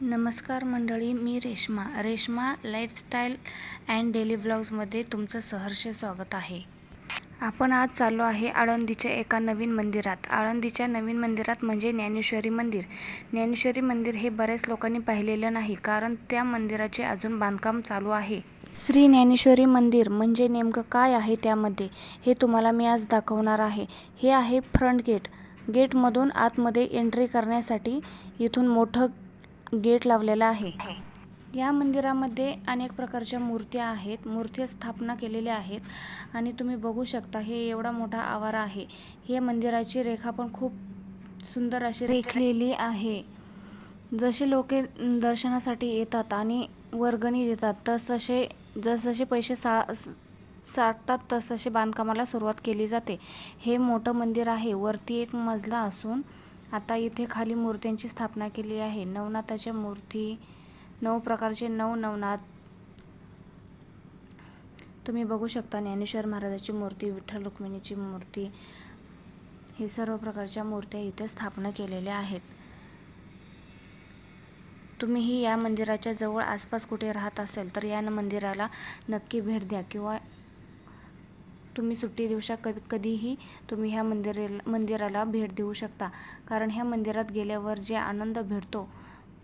नमस्कार मंडळी मी Reshma. Reshma lifestyle and daily ब्लॉग्समध्ये तुमचं सहर्ष स्वागत आहे. आपण आज चाललो आहे आळंदीच्या एका नवीन मंदिरात. आळंदीच्या नवीन मंदिरात म्हणजे ज्ञानेश्वरी मंदिर. ज्ञानेश्वरी मंदिर हे बऱ्याच लोकांनी पाहिलेलं नाही कारण त्या मंदिराचे अजून बांधकाम चालू आहे. श्री ज्ञानेश्वरी मंदिर म्हणजे नेमकं काय आहे त्यामध्ये हे तुम्हाला मी आज दाखवणार आहे. हे आहे फ्रंट गेट. गेटमधून आतमध्ये एंट्री करण्यासाठी इथून मोठं गेट लावलेला आहे. या मंदिरामध्ये अनेक प्रकारच्या मूर्त्या आहेत. मूर्ती स्थापना केलेल्या आहेत. आणि तुम्ही बघू शकता हे एवढा मोठा आवारा आहे. हे मंदिराची रेखा पण खूप सुंदर अशी रेखलेली आहे. जसे लोक दर्शनासाठी येतात आणि वर्गणी देतात तससे जसजसे पैसे सा साठतात तसतसे बांधकामाला सुरुवात केली जाते. हे मोठं मंदिर आहे. वरती एक मजला असून आता इथे खाली मूर्त्यांची स्थापना केली आहे. नवनाथाच्या मूर्ती नऊ प्रकारचे नऊ नवनाथ. तुम्ही बघू शकता ज्ञानेश्वर महाराजाची मूर्ती विठ्ठल रुक्मिणीची मूर्ती. हे सर्व प्रकारच्या मूर्त्या इथे स्थापना केलेल्या आहेत. तुम्हीही या मंदिराच्या जवळ आसपास कुठे राहत असेल तर या मंदिराला नक्की भेट द्या किंवा तुम्ही सुट्टी दिवसा क कधीही तुम्ही ह्या मंदिराला मंदिराला भेट देऊ शकता. कारण ह्या मंदिरात गेल्यावर जे आनंद भेटतो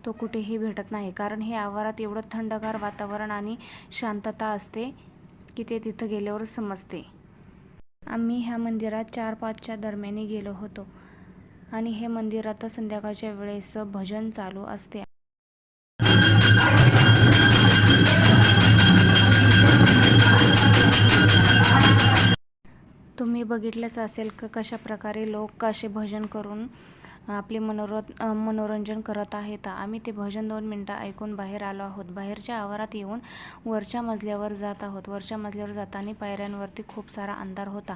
तो कुठेही भेटत नाही. कारण हे आवारात एवढं थंडगार वातावरण आणि शांतता असते की ते तिथं गेल्यावर समजते. आम्ही ह्या मंदिरात चार पाचच्या दरम्याने गेलो होतो. आणि हे मंदिरात संध्याकाळच्या वेळेस भजन चालू असते. तुम्ही बघितलंच असेल क कशा प्रकारे लोक कसे भजन करून आपले मनोर मनोरंजन करत आहेत. आम्ही ते भजन दोन मिनटं ऐकून बाहेर आलो आहोत. बाहेरच्या आवारात येऊन वरच्या मजल्यावर जात आहोत. वरच्या मजल्यावर जाताना पायऱ्यांवरती खूप सारा अंधार होता.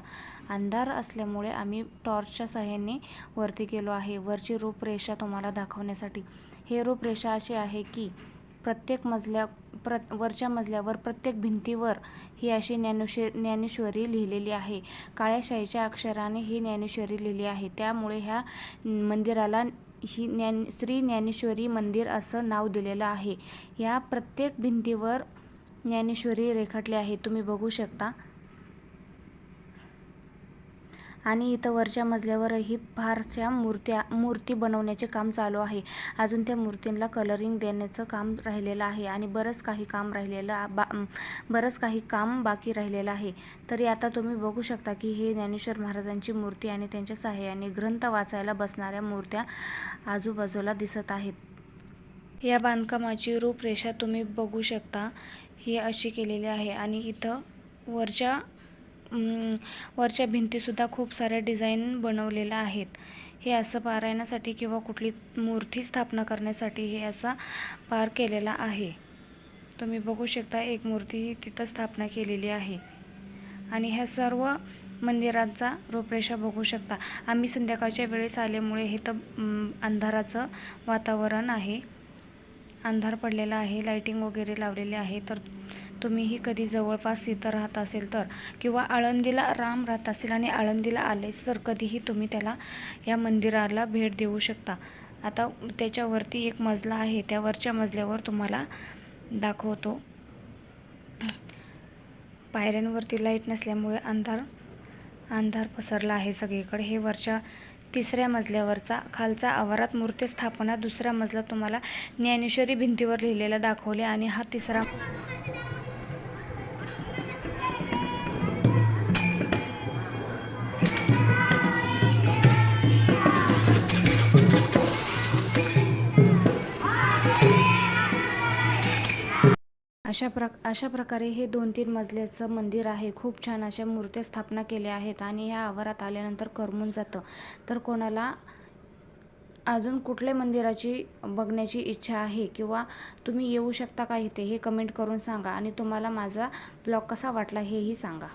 अंधार असल्यामुळे आम्ही टॉर्चच्या सहाय्याने वरती गेलो आहे. वरची रूपरेषा तुम्हाला दाखवण्यासाठी. हे रूपरेषा अशी आहे की प्रत्येक मजल्या प्र वरच्या मजल्यावर प्रत्येक भिंतीवर ही अशी ज्ञानेश्वर ज्ञानेश्वरी लिहिलेली आहे. काळ्या शाईच्या अक्षराने ही ज्ञानेश्वरी लिहिली आहे. त्यामुळे ह्या मंदिराला ही ज्ञान श्री ज्ञानेश्वरी मंदिर असं नाव दिलेलं आहे. या प्रत्येक भिंतीवर ज्ञानेश्वरी रेखाटली आहे तुम्ही बघू शकता. आणि इथं वरच्या मजल्यावरही फारशा मूर्त्या मूर्ती बनवण्याचे काम चालू आहे. अजून त्या मूर्तींना कलरिंग देण्याचं काम राहिलेलं आहे आणि बरंच काही काम राहिलेलं बा बरंच काही काम बाकी राहिलेलं आहे. तरी आता तुम्ही बघू शकता की हे ज्ञानेश्वर महाराजांची मूर्ती आणि त्यांच्या सहाय्याने ग्रंथ वाचायला बसणाऱ्या मूर्त्या आजूबाजूला दिसत आहेत. या बांधकामाची रूपरेषा तुम्ही बघू शकता. ही अशी केलेली आहे आणि इथं वरच्या वरच्या भिंतीसुद्धा खूप साऱ्या डिझाईन बनवलेल्या आहेत. हे असं पारायणासाठी किंवा कुठली मूर्ती स्थापना करण्यासाठी हे असा पार केलेला आहे. तुम्ही बघू शकता एक मूर्ती ही तिथं स्थापना केलेली आहे. आणि ह्या सर्व मंदिरांचा रूपरेषा बघू शकता. आम्ही संध्याकाळच्या वेळेस आल्यामुळे हे तर अंधाराचं वातावरण आहे. अंधार पडलेला आहे लाईटिंग वगैरे लावलेले आहे. तर तुम्हीही कधी जवळपास इथं राहत असेल तर किंवा आळंदीला राम राहत असेल आणि आळंदीला आलेच तर कधीही तुम्ही त्याला या मंदिराला भेट देऊ शकता. आता त्याच्यावरती एक मजला आहे त्यावरच्या मजल्यावर तुम्हाला दाखवतो. पायऱ्यांवरती लाइट नसल्यामुळे अंधार अंधार पसरला आहे सगळीकडे. हे वरच्या तिसऱ्या मजल्यावरचा खालचा आवारात मूर्ती स्थापना दुसऱ्या मजला तुम्हाला ज्ञानेश्वरी भिंतीवर लिहिलेला दाखवले आणि हा तिसरा अशा प्र अशा प्रकारे हे दोन तीन मजल्याचं मंदिर आहे. खूप छान अशा मूर्त्या स्थापना केल्या आहेत आणि ह्या आवारात आल्यानंतर करमून जातं. तर कोणाला अजून कुठल्या मंदिराची बघण्याची इच्छा आहे किंवा तुम्ही येऊ शकता का इथे हे कमेंट करून सांगा आणि तुम्हाला माझा ब्लॉग कसा वाटला हेही सांगा.